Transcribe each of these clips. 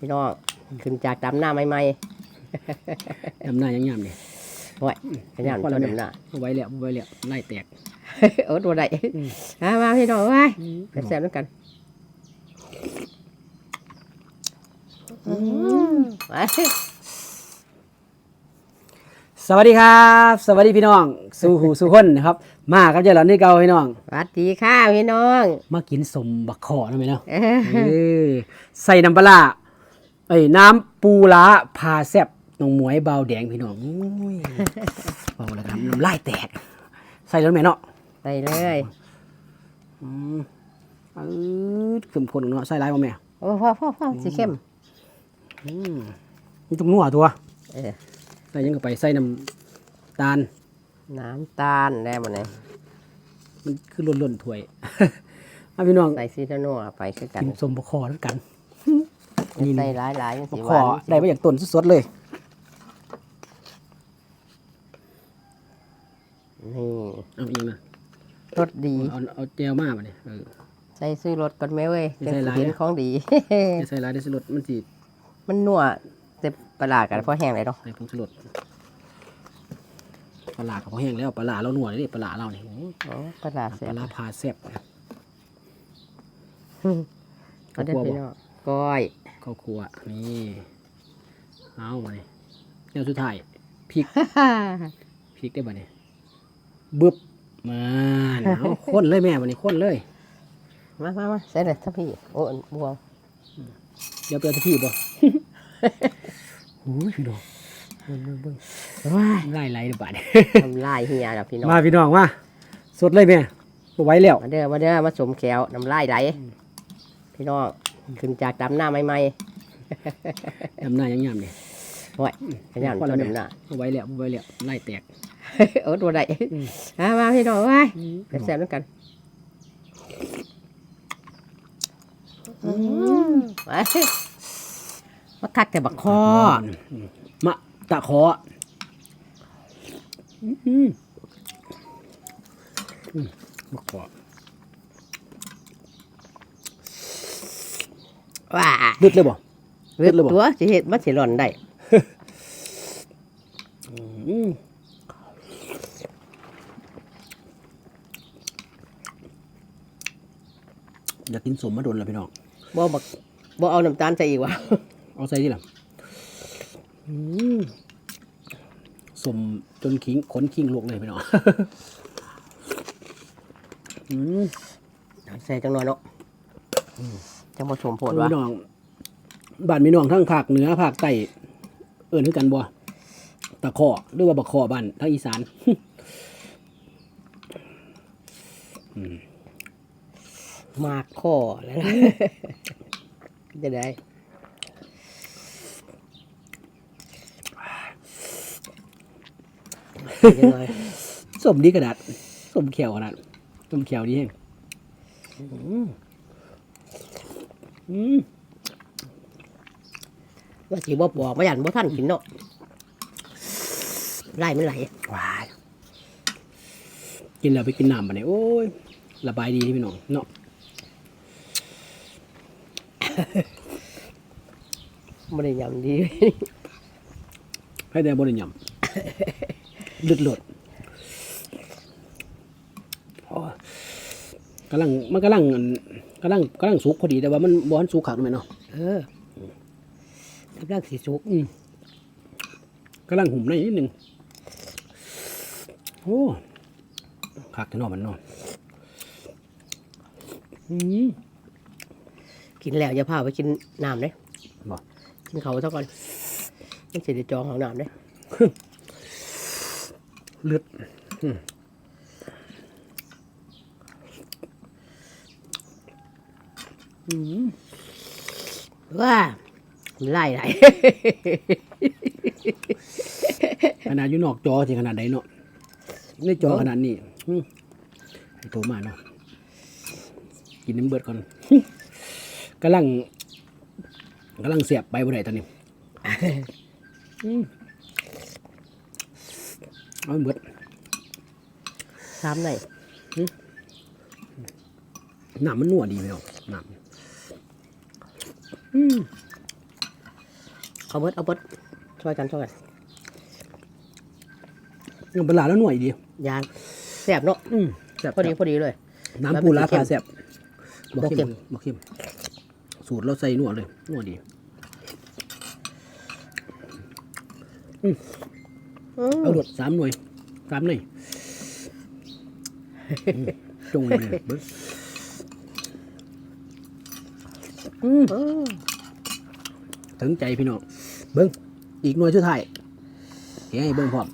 พี่น้องขึ้นจากดำหน้าใหม่ดำหน้ายังยามนี่ๆโอ้ยขยันตัวดำหน้าบ่ไหว้แล้วบ่ไหว้แล้วไล่แตกโอ้ตัวใดมามาพี่น้องไว้แซ่บๆด้วยกันไปสวัสดีครับ สวัสดีพี่น้องสู่หูสู่คนนะครับ มาครับเจ้าหลานนี่เก่าพี่น้อง สวัสดีค่ะพี่น้องมากินสมบักขอนะไหมเนาะเอเอออใส่น้ำปลาร้า เอ้ยน้ำปูล้าพาแซ่บน้องหมวยเบาแดงพี่น้องอุ้ยเบาแล้วครับน้ำลายแตก ใส่แล้วไหมเนาะไปเลยอืมอืดขึ้นคนเนาะใส่ไรบ่แม่โอ้พ่อพ่อพ่อสีเข้มอืมนี่ต้องนัวตัวเออใส่ยังก็ไปใส่น้ำตาล น้ำตาลได้หมดเลยมันคือล้นๆถ้วยเอาพี่น้องใส่ซีโนโน่ไปคือกัน กินสมบักขอแล้วกัน ใส่หลายหลายๆมันบัสีกหขวาอนได้มาจากต้นสดๆเลย นี่เอาอีกนะรสดีเอาเอาแจวมาบ่เนี่ยเออ ใส่ซื้อรสก่อนไหมเว้ยไม่จังใส่สิหลาย เห็นนะของดี จะใส่ลายได้สลดมันสิมันนัวแต่ปลาร้ากันเพราะแห้งเลยเนาะใส่ผงสลดปลาหลากับพอแห้งแล้วปลาหลาเราหนวดนี่ปลาหลาเราเนี่ยโอ้ปลาร้าปแซ่ลาบหลาพาแซ่บก็ได้พี่น้องก้อย ข้าวคั่วนี่เอามาเนี่ยแนวสุดท้ายพริกพริกได้บ่เนี่ยบึบมาเอาข้นเลยแม่วันนี้ข้นเลย มามามาใส่เลยถ้าพี่โอ้บวงเดี๋ยวไปเอาที่พี่บ่โอ้ยพี่น้องว้ายไล่ไล่ดีกว่าเนี่ยทำลายเฮียแล้วพี่น้องมาพี่น้องมาสดเลยแม่บ่ไหว้แล้วมาเด้อมาเด้อมาสมแขวน้ำลายไหลพี่น้อง ขึ้นจากดำหน้าใหม่ดำหน้ายังยามเนี่ยๆโอ้ยขยันตัวดำหน้าบ่ไหว้แล้วบ่ไหว้แล้วไล่แตกโอ้ตัวใดมามาพี่น้องไว้แซ่บๆด้วยกันไปมาคักแต่บักคอมะตะขออืมอืมมะขอ ว้าดึดเลยบ่เลือดตัวสิเห็ดมันสิหล่อนได้อืมอยากกินสมมาโดนแล้วพี่น้อง บ่บักบ่เอาน้ำตาลใส่อีกวะเอาใส่ที่หลังอืมสมจนคิงขนคิงลวกเลยพี่น้อง อืมใส่จังหน่อยเนาะ จังบ่สมโพดพี่วะน้องบ้านพี่น้องทั้งภาคเหนือภาคใต้เอิ่นคือกันบ่ตะขอหรือว่าบักขอบ้านทางอีสานมากข้อแล้วนะจะได้จังหน่อยสมดีกระดาษสมเขียวขนาดสมเขียวดีแฮงอืมอืม ว่าสิบ่บอกบ่ยันบ่ทันกินเนาะไล่มันไหลว้ายกินแล้วไปกินน้ำมาเนี่ยโอ้ยระบายดีพี่น้องเนาะบ่ได้ยำดีให้แต่บริยำลึดหลดโอ้ย กำลังมันกำลังอันกำลังกำลังสุกพอดีแต่ว่ามันบอนสุกขักด้วยเนาะเออทำร่างสีสุกอืมกำลังหุ่มในนิดนึงโอ้ขักจะนอนมันนอนอืมกินแล้วอย่าพาไปกินน้ำเด้บ่กินเขาซะก่อนมันสิได้จองของน้ำเด้เลือดอืมอืม ว่าไล่ไหลขนาดอยู่นอกจอสิขนาดใดเนาะในจอขนาดนี้อืมให้โทรมาเนาะกินน้ำเบิดก่อนกำลังกำลังเสียบไปบ่ได้ตอนนี้อืมเอาให้เบิดถามหน่อยน้ำมันนัวดีไหมเนาะน้ำอืม เอาเบิดเอาเบิดช่วยกันช่วยกันยังเป็นหลาแล้วหน่วยดียางแซ่บเนาะอืมแซ่บพอดีพอดีเลย น้ำปูร้าแล้วมันพาสิเข้มแซ่บบอกบ่เข้เข้มมบอกเข้มสูตรเราใส่หนวดเลยหนวดดีอืมเอาหลดสามหน่วยสามหน่วยอืมจงเลยเบิ้ง อืมเออถึงใจพี่น้องเบิ้งอีกหน่วยสุดท้ายเฮ้ยเบิ้งพร้อม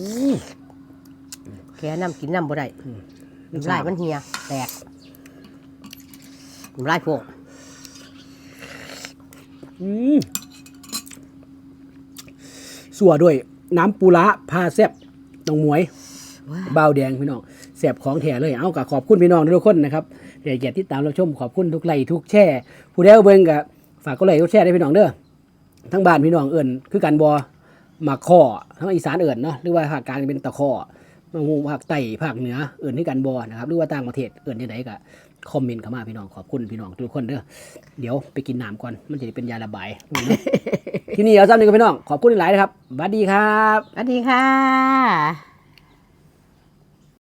อืมแค่น้ำกินน้ำบ่ได้น้ำลายมันเหี่ยแตกน้ำลายโพกอืมสัวด้วยน้ำปูร้าพาแซ่บตองหมวยว้าบ่าวแดงพี่น้องแสบของแท้เลย เอากะขอบคุณพี่น้องทุกคนนะครับ เดี๋ยวเกียรติดตามรับชมขอบคุณทุกไลค์ทุกแช่ผู้ใดเอาเบิ่งกะฝากก็ไลค์ก็แชร์ได้พี่น้องเด้อทั้งบ้านพี่น้องเอิ่นคือกันบอมาข้อทั้งอีสานเอิ่นเนาะหรือว่าภาคกลางเป็นตะข้อมาหูภาคใต้ภาคเหนือเอิ่นที่กันบอนะครับหรือว่าต่างประเทศเอิ่นที่ไหนก็คอมเมนต์เข้ามาพี่น้องขอบคุณพี่น้องทุกคนเด้อเดี๋ยวไปกินน้ำก่อนมันจะได้เป็นยาระบายที่นี่เอาซ้ำหนึ่งกับพี่น้องขอบคุณหลายนะครับสวัสดีครับสวัสดีค่ะ